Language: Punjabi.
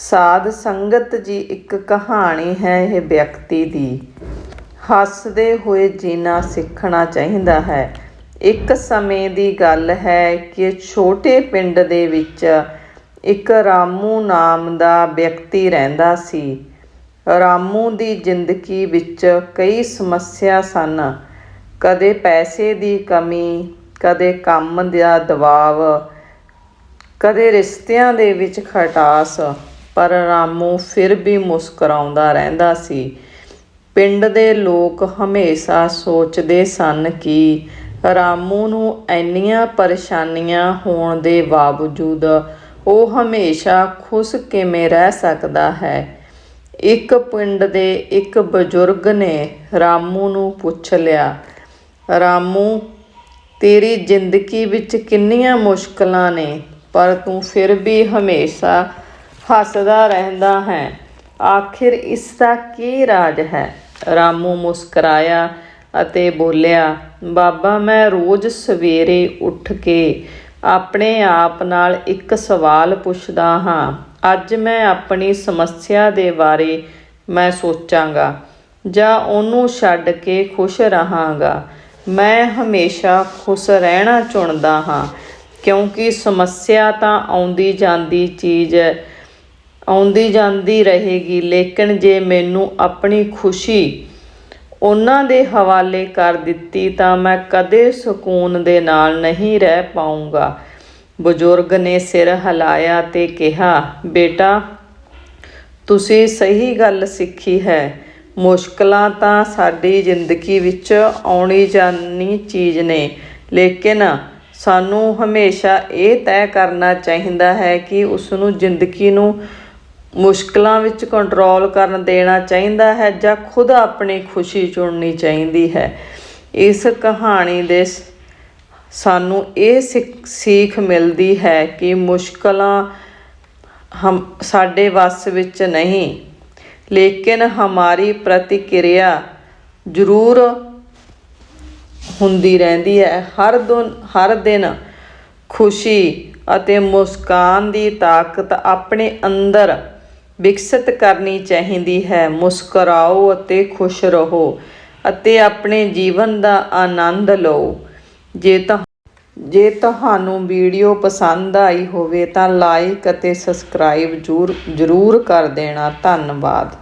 ਸਾਧ ਸੰਗਤ ਜੀ ਇੱਕ ਕਹਾਣੀ ਹੈ ਇਹ ਵਿਅਕਤੀ ਦੀ। ਹੱਸਦੇ ਹੋਏ ਜੀਣਾ ਸਿੱਖਣਾ ਚਾਹੀਦਾ ਹੈ। ਇੱਕ ਸਮੇਂ ਦੀ ਗੱਲ ਹੈ ਕਿ ਛੋਟੇ ਪਿੰਡ ਦੇ ਵਿੱਚ ਇੱਕ ਰਾਮੂ ਨਾਮ ਦਾ ਵਿਅਕਤੀ ਰਹਿੰਦਾ ਸੀ। ਰਾਮੂ ਦੀ ਜ਼ਿੰਦਗੀ ਵਿੱਚ ਕਈ ਸਮੱਸਿਆ ਸਨ। ਕਦੇ ਪੈਸੇ ਦੀ ਕਮੀ, ਕਦੇ ਕੰਮ ਦਾ ਦਬਾਅ, ਕਦੇ ਰਿਸ਼ਤਿਆਂ ਦੇ ਵਿੱਚ ਖਟਾਸ। ਪਰ ਰਾਮੂ ਫਿਰ ਵੀ ਮੁਸਕਰਾਉਂਦਾ ਰਹਿੰਦਾ ਸੀ। ਪਿੰਡ ਦੇ ਲੋਕ ਹਮੇਸ਼ਾ ਸੋਚਦੇ ਸਨ ਕਿ ਰਾਮੂ ਨੂੰ ਇੰਨੀਆਂ ਪਰੇਸ਼ਾਨੀਆਂ ਹੋਣ ਦੇ ਬਾਵਜੂਦ ਉਹ ਹਮੇਸ਼ਾ ਖੁਸ਼ ਕਿਵੇਂ ਰਹਿ ਸਕਦਾ ਹੈ। ਇੱਕ ਪਿੰਡ ਦੇ ਇੱਕ ਬਜ਼ੁਰਗ ਨੇ ਰਾਮੂ ਨੂੰ ਪੁੱਛ ਲਿਆ, ਰਾਮੂ, ਤੇਰੀ ਜ਼ਿੰਦਗੀ ਵਿੱਚ ਕਿੰਨੀਆਂ ਮੁਸ਼ਕਲਾਂ ਨੇ, ਪਰ ਤੂੰ ਫਿਰ ਵੀ ਹਮੇਸ਼ਾ ਹੱਸਦਾ ਰਹਿੰਦਾ ਹੈ। ਆਖਿਰ ਇਸ ਦਾ ਕੀ ਰਾਜ ਹੈ? ਰਾਮੂ ਮੁਸਕਰਾਇਆ ਅਤੇ ਬੋਲਿਆ, ਬਾਬਾ, ਮੈਂ ਰੋਜ਼ ਸਵੇਰੇ ਉੱਠ ਕੇ ਆਪਣੇ ਆਪ ਨਾਲ ਇੱਕ ਸਵਾਲ ਪੁੱਛਦਾ ਹਾਂ। ਅੱਜ ਮੈਂ ਆਪਣੀ ਸਮੱਸਿਆ ਦੇ ਬਾਰੇ ਮੈਂ ਸੋਚਾਂਗਾ ਜਾਂ ਉਹਨੂੰ ਛੱਡ ਕੇ ਖੁਸ਼ ਰਹਾਂਗਾ। ਮੈਂ ਹਮੇਸ਼ਾ ਖੁਸ਼ ਰਹਿਣਾ ਚੁਣਦਾ ਹਾਂ ਕਿਉਂਕਿ ਸਮੱਸਿਆ ਤਾਂ ਆਉਂਦੀ ਜਾਂਦੀ ਚੀਜ਼ ਆਉਂਦੀ ਜਾਂਦੀ ਰਹੇਗੀ, ਲੇਕਿਨ ਜੇ ਮੈਨੂੰ ਆਪਣੀ ਖੁਸ਼ੀ ਉਹਨਾਂ ਦੇ ਹਵਾਲੇ ਕਰ ਦਿੱਤੀ ਤਾਂ ਮੈਂ ਕਦੇ ਸਕੂਨ ਦੇ ਨਾਲ ਨਹੀਂ ਰਹਿ ਪਾਊਂਗਾ। ਬਜ਼ੁਰਗ ਨੇ ਸਿਰ ਹਿਲਾਇਆ ਤੇ ਕਿਹਾ, ਬੇਟਾ, ਤੁਸੀਂ ਸਹੀ ਗੱਲ ਸਿੱਖੀ ਹੈ। ਮੁਸ਼ਕਲਾਂ ਤਾਂ ਸਾਡੀ ਜ਼ਿੰਦਗੀ ਵਿੱਚ ਆਉਣੀ ਜਾਣੀ ਚੀਜ਼ ਨੇ, ਲੇਕਿਨ ਸਾਨੂੰ ਹਮੇਸ਼ਾ ਇਹ ਤੈਅ ਕਰਨਾ ਚਾਹੀਦਾ ਹੈ ਕਿ ਉਸ ਨੂੰ ਜ਼ਿੰਦਗੀ ਨੂੰ ਮੁਸ਼ਕਲਾਂ ਵਿੱਚ ਕੰਟਰੋਲ ਕਰਨ ਦੇਣਾ ਚਾਹੀਦਾ ਹੈ ਜਾਂ ਖੁਦ ਆਪਣੀ ਖੁਸ਼ੀ ਚੁਣਨੀ ਚਾਹੀਦੀ ਹੈ। ਇਸ ਕਹਾਣੀ ਦੇ ਸਾਨੂੰ ਇਹ ਸਿੱਖ- ਸੀਖ ਮਿਲਦੀ ਹੈ ਕਿ ਮੁਸ਼ਕਲਾਂ ਹਮ, ਸਾਡੇ ਵੱਸ ਵਿੱਚ ਨਹੀਂ, ਲੇਕਿਨ ਹਮਾਰੀ ਪ੍ਰਤੀਕਿਰਿਆ ਜ਼ਰੂਰ ਹੁੰਦੀ ਰਹਿੰਦੀ ਹੈ। ਹਰ ਦਿਨ ਹਰ ਦਿਨ ਖੁਸ਼ੀ ਅਤੇ ਮੁਸਕਾਨ ਦੀ ਤਾਕਤ ਆਪਣੇ ਅੰਦਰ ਵਿਕਸਿਤ ਕਰਨੀ ਚਾਹੀਦੀ ਹੈ। ਮੁਸਕਰਾਓ ਅਤੇ ਖੁਸ਼ ਰਹੋ ਅਤੇ ਆਪਣੇ ਜੀਵਨ ਦਾ ਆਨੰਦ ਲਓ। ਜੇ ਤਾਂ ਜੇ ਤੁਹਾਨੂੰ ਵੀਡੀਓ ਪਸੰਦ ਆਈ ਹੋਵੇ ਤਾਂ ਲਾਈਕ ਅਤੇ ਸਬਸਕ੍ਰਾਈਬ ਜ਼ਰੂਰ ਜ਼ਰੂਰ ਕਰ ਦੇਣਾ। ਧੰਨਵਾਦ।